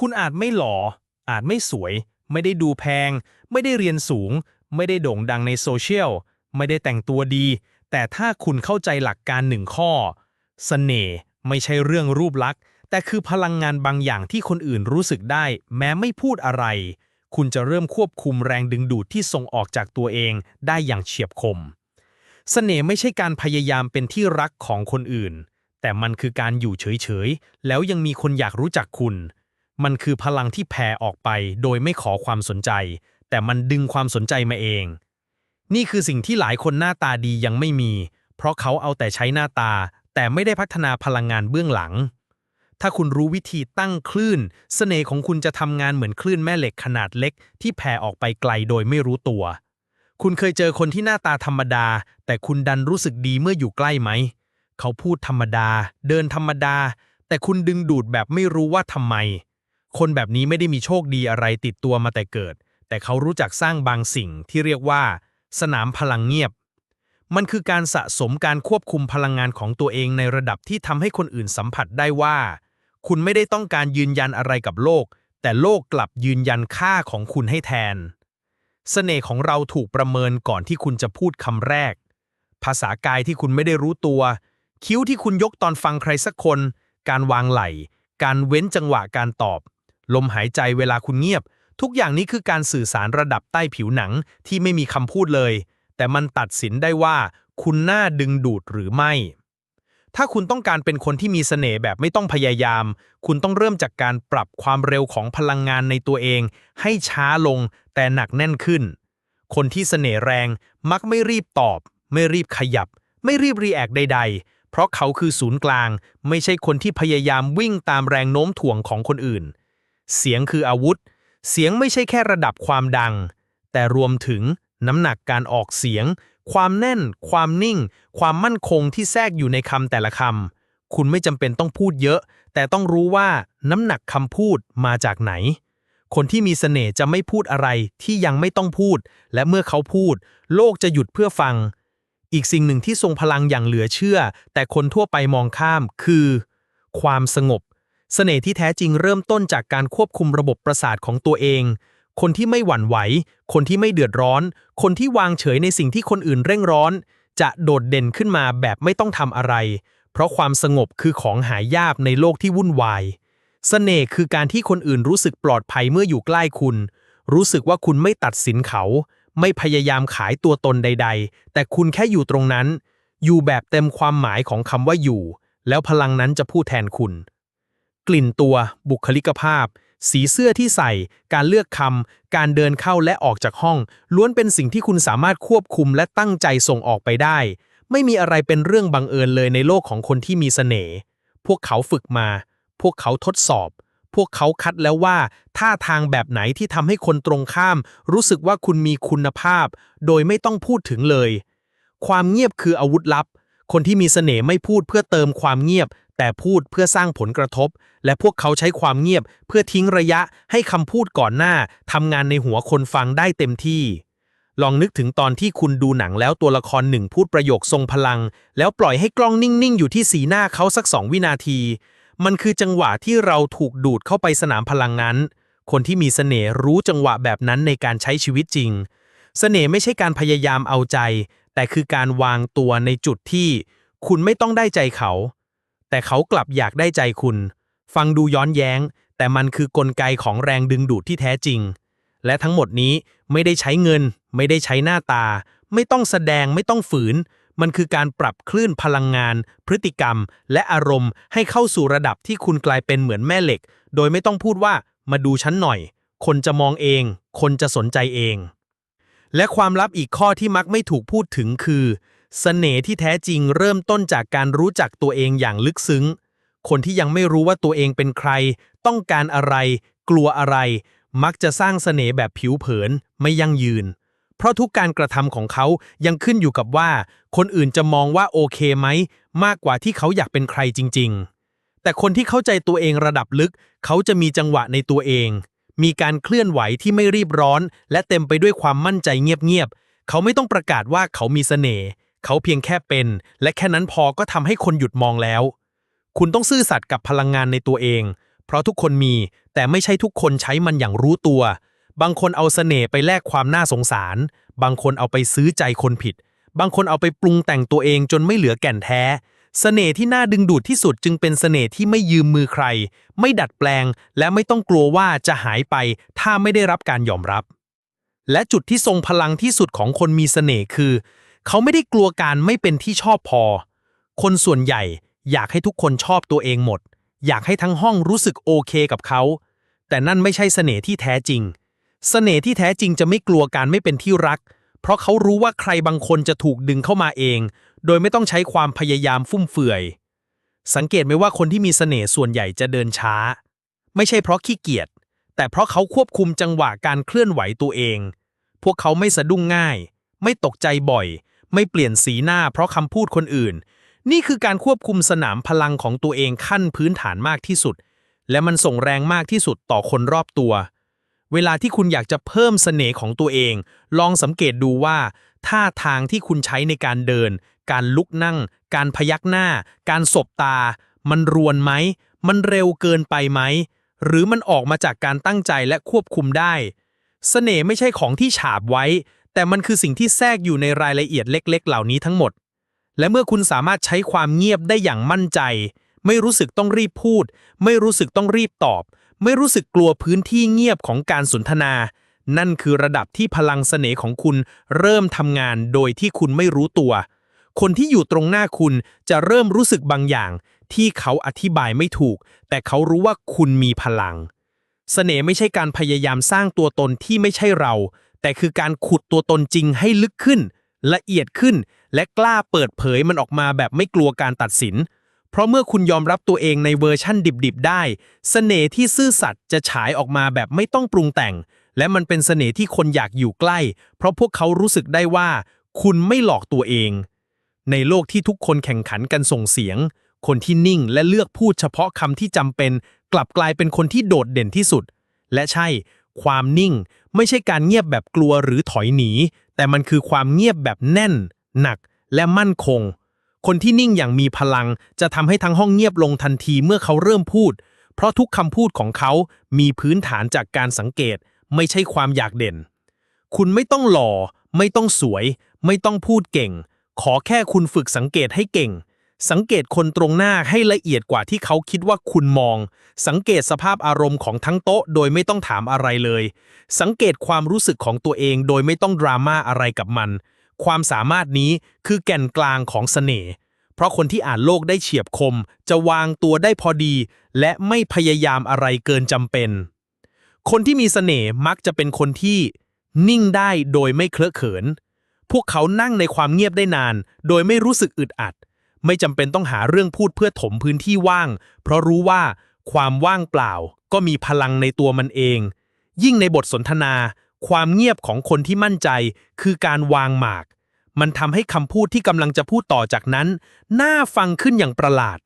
คุณอาจไม่หล่อ อาจไม่สวย ไม่ได้ดูแพง ไม่ได้เรียนสูง ไม่ได้โด่งดังในโซเชียล ไม่ได้แต่งตัวดี แต่ถ้าคุณเข้าใจหลักการหนึ่งข้อเสน่ห์ไม่ใช่เรื่องรูปลักษณ์ แต่คือพลังงานบางอย่างที่คนอื่นรู้สึกได้ แม้ไม่พูดอะไร คุณจะเริ่มควบคุมแรงดึงดูดที่ส่งออกจากตัวเองได้อย่างเฉียบคมเสน่ห์ไม่ใช่การพยายามเป็นที่รักของคนอื่น แต่มันคือการอยู่เฉยๆ แล้วยังมีคนอยากรู้จักคุณ มันคือพลังที่แผ่ออกไปโดยไม่ขอความสนใจ แต่มันดึงความสนใจมาเอง นี่คือสิ่งที่หลายคนหน้าตาดียังไม่มี เพราะเขาเอาแต่ใช้หน้าตา แต่ไม่ได้พัฒนาพลังงานเบื้องหลัง ถ้าคุณรู้วิธีตั้งคลื่นเสน่ห์ของคุณจะทำงานเหมือนคลื่นแม่เหล็กขนาดเล็ก ที่แผ่ออกไปไกลโดยไม่รู้ตัว คุณเคยเจอคนที่หน้าตาธรรมดา แต่คุณดันรู้สึกดีเมื่ออยู่ใกล้ไหม เขาพูดธรรมดา เดินธรรมดา แต่คุณดึงดูดแบบไม่รู้ว่าทำไม คนแบบนี้ไม่ได้มีโชคดีอะไรติดตัวมาแต่เกิด แต่เขารู้จักสร้างบางสิ่งที่เรียกว่า สนามพลังเงียบ มันคือการสะสมการควบคุมพลังงานของตัวเองในระดับที่ทำให้คนอื่นสัมผัสได้ว่า คุณไม่ได้ต้องการยืนยันอะไรกับโลก แต่โลกกลับยืนยันค่าของคุณให้แทนเสน่ห์ของเราถูกประเมินก่อนที่คุณจะพูดคำแรก ภาษากายที่คุณไม่ได้รู้ตัว คิ้วที่คุณยกตอนฟังใครสักคน การวางไหล่ การเว้นจังหวะการตอบ ลมหายใจเวลาคุณเงียบ ทุกอย่างนี้คือการสื่อสารระดับใต้ผิวหนังที่ไม่มีคำพูดเลย แต่มันตัดสินได้ว่า คุณน่าดึงดูดหรือไม่ ถ้าคุณต้องการเป็นคนที่มีเสน่ห์แบบไม่ต้องพยายาม คุณต้องเริ่มจากการปรับความเร็วของพลังงานในตัวเอง ให้ช้าลงแต่หนักแน่นขึ้น คนที่เสน่ห์แรงมักไม่รีบตอบ ไม่รีบขยับ ไม่รีบรีแอคใด ๆเพราะเขาคือศูนย์กลาง ไม่ใช่คนที่พยายามวิ่งตามแรงโน้มถ่วงของคนอื่น เสียงคืออาวุธ เสียงไม่ใช่แค่ระดับความดัง แต่รวมถึงน้ำหนักการออกเสียง ความแน่น ความนิ่ง ความมั่นคงที่แทรกอยู่ในคำแต่ละคำ คุณไม่จำเป็นต้องพูดเยอะ แต่ต้องรู้ว่าน้ำหนักคำพูดมาจากไหน คนที่มีเสน่ห์จะไม่พูดอะไรที่ยังไม่ต้องพูด และเมื่อเขาพูด โลกจะหยุดเพื่อฟัง อีกสิ่งหนึ่งที่ทรงพลังอย่างเหลือเชื่อ แต่คนทั่วไปมองข้ามคือ ความสงบ เสน่ห์ที่แท้จริงเริ่มต้นจากการควบคุมระบบประสาทของตัวเอง คนที่ไม่หวั่นไหว คนที่ไม่เดือดร้อน คนที่วางเฉยในสิ่งที่คนอื่นเร่งร้อน จะโดดเด่นขึ้นมาแบบไม่ต้องทำอะไร เพราะความสงบคือของหายากในโลกที่วุ่นวายเสน่ห์คือการที่คนอื่นรู้สึกปลอดภัยเมื่ออยู่ใกล้คุณ รู้สึกว่าคุณไม่ตัดสินเขา ไม่พยายามขายตัวตนใด ๆ แต่คุณแค่อยู่ตรงนั้น อยู่แบบเต็มความหมายของคำว่าอยู่ แล้วพลังนั้นจะพูดแทนคุณ กลิ่นตัว บุคลิกภาพ สีเสื้อที่ใส่ การเลือกคำ การเดินเข้าและออกจากห้อง ล้วนเป็นสิ่งที่คุณสามารถควบคุมและตั้งใจส่งออกไปได้ ไม่มีอะไรเป็นเรื่องบังเอิญเลยในโลกของคนที่มีเสน่ห์พวกเขาฝึกมา พวกเขาทดสอบ พวกเขาคัดแล้วว่าท่าทางแบบไหนที่ทำให้คนตรงข้าม รู้สึกว่าคุณมีคุณภาพ โดยไม่ต้องพูดถึงเลย ความเงียบคืออาวุธลับ คนที่มีเสน่ห์ไม่พูดเพื่อเติมความเงียบ แต่พูดเพื่อสร้างผลกระทบ และพวกเขาใช้ความเงียบเพื่อทิ้งระยะให้คำพูดก่อนหน้าทำงานในหัวคนฟังได้เต็มที่ ลองนึกถึงตอนที่คุณดูหนังแล้วตัวละครหนึ่งพูดประโยคทรงพลัง แล้วปล่อยให้กล้องนิ่งๆ อยู่ที่สีหน้าเขาสักสองวินาที มันคือจังหวะที่เราถูกดูดเข้าไปสนามพลังนั้น คนที่มีเสน่ห์รู้จังหวะแบบนั้นในการใช้ชีวิตจริง เสน่ห์ไม่ใช่การพยายามเอาใจ แต่คือการวางตัวในจุดที่ คุณไม่ต้องได้ใจเขา แต่เขากลับอยากได้ใจคุณ ฟังดูย้อนแย้ง แต่มันคือกลไกของแรงดึงดูดที่แท้จริง และทั้งหมดนี้ไม่ได้ใช้เงิน ไม่ได้ใช้หน้าตา ไม่ต้องแสดงไม่ต้องฝืน มันคือการปรับคลื่นพลังงาน พฤติกรรม และอารมณ์ ให้เข้าสู่ระดับที่คุณกลายเป็นเหมือนแม่เหล็ก โดยไม่ต้องพูดว่ามาดูฉันหน่อย คนจะมองเอง คนจะสนใจเอง และความลับอีกข้อที่มักไม่ถูกพูดถึงคือ เสน่ห์ที่แท้จริงเริ่มต้นจากการรู้จักตัวเองอย่างลึกซึ้ง คนที่ยังไม่รู้ว่าตัวเองเป็นใคร ต้องการอะไร กลัวอะไร มักจะสร้างเสน่ห์แบบผิวเผินไม่ยั่งยืน เพราะทุกการกระทำของเขายังขึ้นอยู่กับว่า คนอื่นจะมองว่าโอเคไหม มากกว่าที่เขาอยากเป็นใครจริง ๆ แต่คนที่เข้าใจตัวเองระดับลึก เขาจะมีจังหวะในตัวเอง มีการเคลื่อนไหวที่ไม่รีบร้อน และเต็มไปด้วยความมั่นใจเงียบๆเขาไม่ต้องประกาศว่าเขามีเสน่ห์ เขาเพียงแค่เป็น และแค่นั้นพอก็ทำให้คนหยุดมองแล้ว คุณต้องซื่อสัตย์กับพลังงานในตัวเอง เพราะทุกคนมี แต่ไม่ใช่ทุกคนใช้มันอย่างรู้ตัว บางคนเอาเสน่ห์ไปแลกความน่าสงสาร บางคนเอาไปซื้อใจคนผิด บางคนเอาไปปรุงแต่งตัวเองจนไม่เหลือแก่นแท้เสน่ห์ที่น่าดึงดูดที่สุดจึงเป็นเสน่ห์ที่ไม่ยืมมือใคร ไม่ดัดแปลง และไม่ต้องกลัวว่าจะหายไปถ้าไม่ได้รับการยอมรับ และจุดที่ทรงพลังที่สุดของคนมีเสน่ห์คือ เขาไม่ได้กลัวการไม่เป็นที่ชอบพอ คนส่วนใหญ่อยากให้ทุกคนชอบตัวเองหมด อยากให้ทั้งห้องรู้สึกโอเคกับเขา แต่นั่นไม่ใช่เสน่ห์ที่แท้จริง เสน่ห์ที่แท้จริงจะไม่กลัวการไม่เป็นที่รัก เพราะเขารู้ว่าใครบางคนจะถูกดึงเข้ามาเอง โดยไม่ต้องใช้ความพยายามฟุ่มเฟือย สังเกตไหมว่าคนที่มีเสน่ห์ส่วนใหญ่จะเดินช้า ไม่ใช่เพราะขี้เกียจ แต่เพราะเขาควบคุมจังหวะการเคลื่อนไหวตัวเอง พวกเขาไม่สะดุ้งง่าย ไม่ตกใจบ่อย ไม่เปลี่ยนสีหน้าเพราะคำพูดคนอื่น นี่คือการควบคุมสนามพลังของตัวเองขั้นพื้นฐานมากที่สุด และมันส่งแรงมากที่สุดต่อคนรอบตัว เวลาที่คุณอยากจะเพิ่มเสน่ห์ของตัวเอง ลองสังเกตดูว่าท่าทางที่คุณใช้ในการเดิน การลุกนั่ง การพยักหน้า การสบตา มันรวนไหม มันเร็วเกินไปไหม หรือมันออกมาจากการตั้งใจและควบคุมได้เสน่ห์ไม่ใช่ของที่ฉาบไว้ แต่มันคือสิ่งที่แทรกอยู่ในรายละเอียดเล็ก ๆ เหล่านี้ทั้งหมด และเมื่อคุณสามารถใช้ความเงียบได้อย่างมั่นใจ ไม่รู้สึกต้องรีบพูด ไม่รู้สึกต้องรีบตอบ ไม่รู้สึกกลัวพื้นที่เงียบของการสนทนา นั่นคือระดับที่พลังเสน่ห์ของคุณเริ่มทำงานโดยที่คุณไม่รู้ตัว คนที่อยู่ตรงหน้าคุณจะเริ่มรู้สึกบางอย่าง ที่เขาอธิบายไม่ถูก แต่เขารู้ว่าคุณมีพลัง เสน่ห์ไม่ใช่การพยายามสร้างตัวตนที่ไม่ใช่เรา แต่คือการขุดตัวตนจริงให้ลึกขึ้น ละเอียดขึ้น และกล้าเปิดเผยมันออกมาแบบไม่กลัวการตัดสิน เพราะเมื่อคุณยอมรับตัวเองในเวอร์ชั่นดิบๆ ได้เสน่ห์ที่ซื่อสัตย์จะฉายออกมาแบบไม่ต้องปรุงแต่ง และมันเป็นเสน่ห์ที่คนอยากอยู่ใกล้ เพราะพวกเขารู้สึกได้ว่า คุณไม่หลอกตัวเอง ในโลกที่ทุกคนแข่งขันกันส่งเสียง คนที่นิ่งและเลือกพูดเฉพาะคำที่จำเป็น กลับกลายเป็นคนที่โดดเด่นที่สุด และใช่ ความนิ่ง ไม่ใช่การเงียบแบบกลัวหรือถอยหนี แต่มันคือความเงียบแบบแน่น หนักและมั่นคง คนที่นิ่งอย่างมีพลัง จะทำให้ทั้งห้องเงียบลงทันทีเมื่อเขาเริ่มพูด เพราะทุกคำพูดของเขามีพื้นฐานจากการสังเกต ไม่ใช่ความอยากเด่น คุณไม่ต้องหล่อ ไม่ต้องสวย ไม่ต้องพูดเก่ง ขอแค่คุณฝึกสังเกตให้เก่ง สังเกตคนตรงหน้าให้ละเอียดกว่าที่เขาคิดว่าคุณมอง สังเกตสภาพอารมณ์ของทั้งโต๊ะโดยไม่ต้องถามอะไรเลย สังเกตความรู้สึกของตัวเองโดยไม่ต้องดราม่าอะไรกับมัน ความสามารถนี้คือแก่นกลางของเสน่ห์ เพราะคนที่อ่านโลกได้เฉียบคม จะวางตัวได้พอดี และไม่พยายามอะไรเกินจำเป็น คนที่มีเสน่ห์มักจะเป็นคนที่ นิ่งได้โดยไม่เคลอะเขิน พวกเขานั่งในความเงียบได้นาน โดยไม่รู้สึกอึดอัด ไม่จำเป็นต้องหาเรื่องพูดเพื่อถมพื้นที่ว่าง เพราะรู้ว่าความว่างเปล่าก็มีพลังในตัวมันเอง ยิ่งในบทสนทนา ความเงียบของคนที่มั่นใจ คือการวางหมาก มันทำให้คำพูดที่กำลังจะพูดต่อจากนั้น น่าฟังขึ้นอย่างประหลาด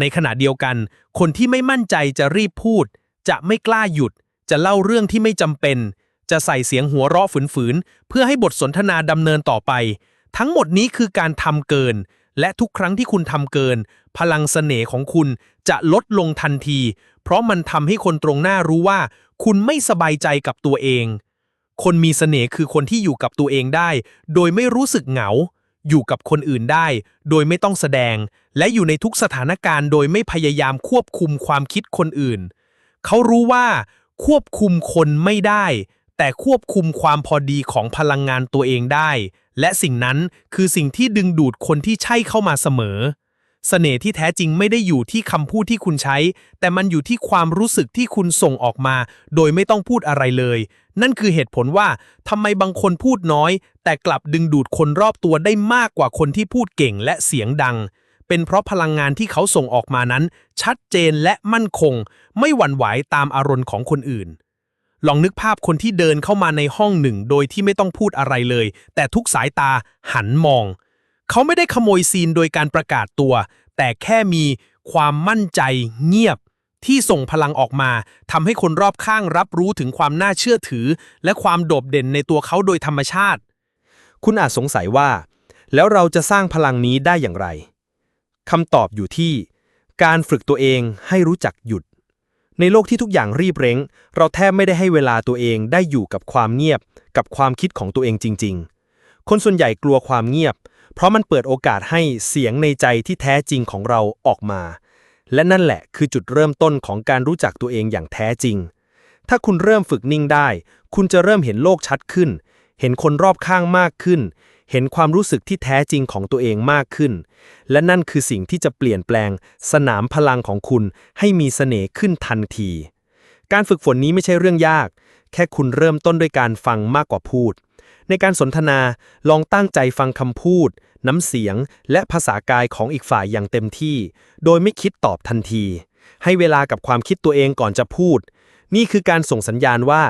ในขณะเดียวกัน คนที่ไม่มั่นใจจะรีบพูด จะไม่กล้าหยุด จะเล่าเรื่องที่ไม่จำเป็น จะใส่เสียงหัวเราะฝืนๆเพื่อให้บทสนทนาดำเนินต่อไป ทั้งหมดนี้คือการทำเกิน และทุกครั้งที่คุณทำเกิน พลังเสน่ห์ของคุณจะลดลงทันที เพราะมันทำให้คนตรงหน้ารู้ว่า คุณไม่สบายใจกับตัวเอง คนมีเสน่ห์คือคนที่อยู่กับตัวเองได้ โดยไม่รู้สึกเหงา อยู่กับคนอื่นได้ โดยไม่ต้องแสดง และอยู่ในทุกสถานการณ์โดยไม่พยายามควบคุมความคิดคนอื่น เขารู้ว่า ควบคุมคนไม่ได้ แต่ควบคุมความพอดีของพลังงานตัวเองได้ และสิ่งนั้นคือสิ่งที่ดึงดูดคนที่ใช่เข้ามาเสมอ เสน่ห์ที่แท้จริงไม่ได้อยู่ที่คำพูดที่คุณใช้ แต่มันอยู่ที่ความรู้สึกที่คุณส่งออกมา โดยไม่ต้องพูดอะไรเลย นั่นคือเหตุผลว่าทำไมบางคนพูดน้อย แต่กลับดึงดูดคนรอบตัวได้มากกว่าคนที่พูดเก่งและเสียงดังเป็นเพราะพลังงานที่เขาส่งออกมานั้น ชัดเจนและมั่นคง ไม่หวั่นไหวตามอารมณ์ของคนอื่น ลองนึกภาพคนที่เดินเข้ามาในห้องหนึ่ง โดยที่ไม่ต้องพูดอะไรเลย แต่ทุกสายตาหันมอง เขาไม่ได้ขโมยซีนโดยการประกาศตัว แต่แค่มีความมั่นใจเงียบ ที่ส่งพลังออกมาทำให้คนรอบข้างรับรู้ถึงความน่าเชื่อถือ และความโดดเด่นในตัวเขาโดยธรรมชาติ คุณอาจสงสัยว่า แล้วเราจะสร้างพลังนี้ได้อย่างไรคำตอบอยู่ที่ การฝึกตัวเองให้รู้จักหยุด ในโลกที่ทุกอย่างรีบเร่ง เราแทบไม่ได้ให้เวลาตัวเองได้อยู่กับความเงียบ กับความคิดของตัวเองจริง ๆ คนส่วนใหญ่กลัวความเงียบ เพราะมันเปิดโอกาสให้เสียงในใจที่แท้จริงของเราออกมา และนั่นแหละคือจุดเริ่มต้นของการรู้จักตัวเองอย่างแท้จริง ถ้าคุณเริ่มฝึกนิ่งได้ คุณจะเริ่มเห็นโลกชัดขึ้น เห็นคนรอบข้างมากขึ้น เห็นความรู้สึกที่แท้จริงของตัวเองมากขึ้น และนั่นคือสิ่งที่จะเปลี่ยนแปลง สนามพลังของคุณให้มีเสน่ห์ขึ้นทันที การฝึกฝนนี้ไม่ใช่เรื่องยาก แค่คุณเริ่มต้นด้วยการฟังมากกว่าพูด ในการสนทนาลองตั้งใจฟังคำพูด น้ำเสียง และภาษากายของอีกฝ่ายอย่างเต็มที่ โดยไม่คิดตอบทันที ให้เวลากับความคิดตัวเองก่อนจะพูด นี่คือการส่งสัญญาณว่า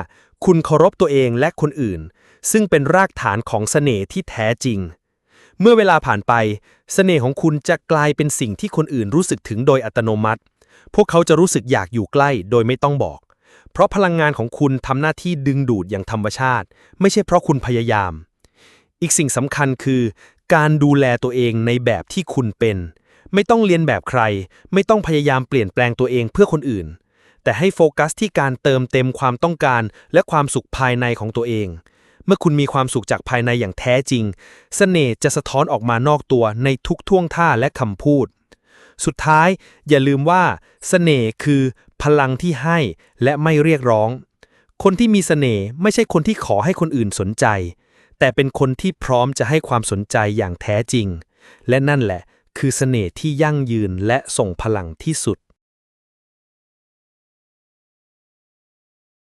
คุณเคารพตัวเองและคนอื่น ซึ่งเป็นรากฐานของเสน่ห์ที่แท้จริง เมื่อเวลาผ่านไป เสน่ห์ของคุณจะกลายเป็นสิ่งที่คนอื่นรู้สึกถึงโดยอัตโนมัติ พวกเขาจะรู้สึกอยากอยู่ใกล้โดยไม่ต้องบอก เพราะพลังงานของคุณทำหน้าที่ดึงดูดอย่างธรรมชาติ ไม่ใช่เพราะคุณพยายาม อีกสิ่งสำคัญคือ การดูแลตัวเองในแบบที่คุณเป็น ไม่ต้องเรียนแบบใคร ไม่ต้องพยายามเปลี่ยนแปลงตัวเองเพื่อคนอื่นแต่ให้โฟกัสที่การเติมเต็มความต้องการและความสุขภายในของตัวเอง เมื่อคุณมีความสุขจากภายในอย่างแท้จริงเสน่ห์จะสะท้อนออกมานอกตัวในทุกท่วงท่าและคำพูด สุดท้ายอย่าลืมว่าเสน่ห์คือพลังที่ให้และไม่เรียกร้อง คนที่มีเสน่ห์ไม่ใช่คนที่ขอให้คนอื่นสนใจ แต่เป็นคนที่พร้อมจะให้ความสนใจอย่างแท้จริง และนั่นแหละ คือเสน่ห์ที่ยั่งยืนและส่งพลังที่สุด